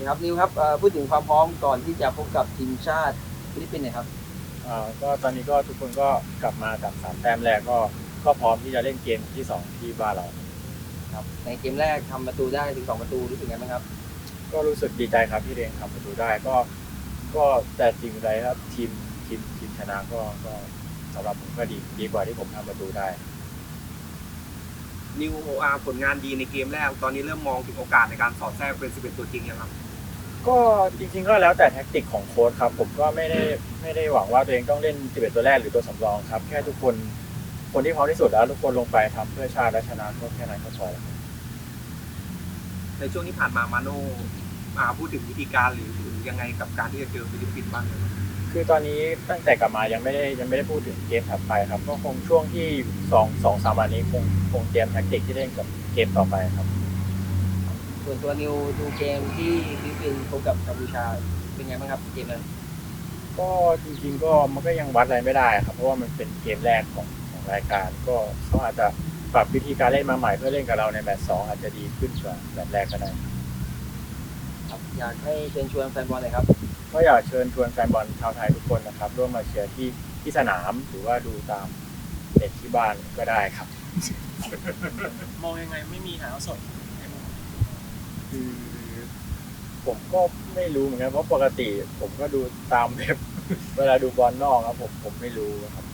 นะครับนิวครับเอ่อพูดถึงความพร้อมก่อนที่จะพบกับทีมชาติฟิลิปปินส์หน่อยครับอ่าก็ตอนนี้ก็ทุกคนก็กลับมาจากสามแต้มแรกก็ก็พร้อมที่จะเล่นเกมที่สองที่บ้านเรา ครับในเกมแรกทำประตูได้ถึงสองประตูรู้สึกไงบ้างครับ ก็รู้สึกดีใจครับที่เองทำประตูได้ก็ก็แต่จริงไรครับทีมทีมทีมชนะก็ก็สำหรับผมก็ดีดีกว่าที่ผมทำประตูได้ นิวโออาร์ผลงานดีในเกมแรก ตอนนี้เริ่มมองถึงโอกาสในการสอดแทรกเป็น 11 ตัวจริงยังครับ ก็จริงๆก็แล้วแต่แท็กติกของโค้ชครับผมก็ไม่ได้ไม่ได้หวังว่าตัวเองต้องเล่น11ตัวแรกหรือตัวสำรองครับแค่ทุกคนคนที่พร้อมที่สุดแล้วทุกคนลงไปทำเพื่อชาติและชนะก็แค่นั้นก็พอแล้วครับในช่วงที่ผ่านมามาโน่อ่าพูดถึงวิธีการหรือหรือยังไงกับการที่จะเจอฟิลิปปินส์บ้างไหมครับคือตอนนี้ตั้งแต่กลับมายังไม่ได้ยังไม่ได้พูดถึงเกมถัดไปครับ ก็คงช่วงที่สองสองสามวันนี้คงคงเตรียมแท็กติกที่เล่นกับเกมต่อไปครับ ส่วนตัวนิวดูเกมที่ฟิลิปปินส์พบกับกัมพูชาเป็นไงบ้างครับเกมนั้นก็จริงๆก็มันก็ยังวัดอะไรไม่ได้ครับ เพราะว่ามันเป็นเกมแรกของของรายการ ก็เขาอาจจะปรับวิธีการเล่นมาใหม่เพื่อเล่นกับเราในแมตช์สองอาจจะดีขึ้นกว่าแมตช์แรกก็ได้ครับอยากให้เชิญชวนแฟนบอลหน่อยครับ ก็อยากเชิญชวนแฟนบอลชาวไทยทุกคนนะครับ ร่วมมาเชียร์ที่ที่สนามหรือว่าดูตามเน็ตที่บ้านก็ได้ครับ มองยังไงไม่มีหาสดในมุม คือ ผมก็ไม่รู้เหมือนกันเพราะปกติ ผมก็ดูตามเว็บ เวลาดูบอลนอกครับ ผมผมไม่รู้ครับ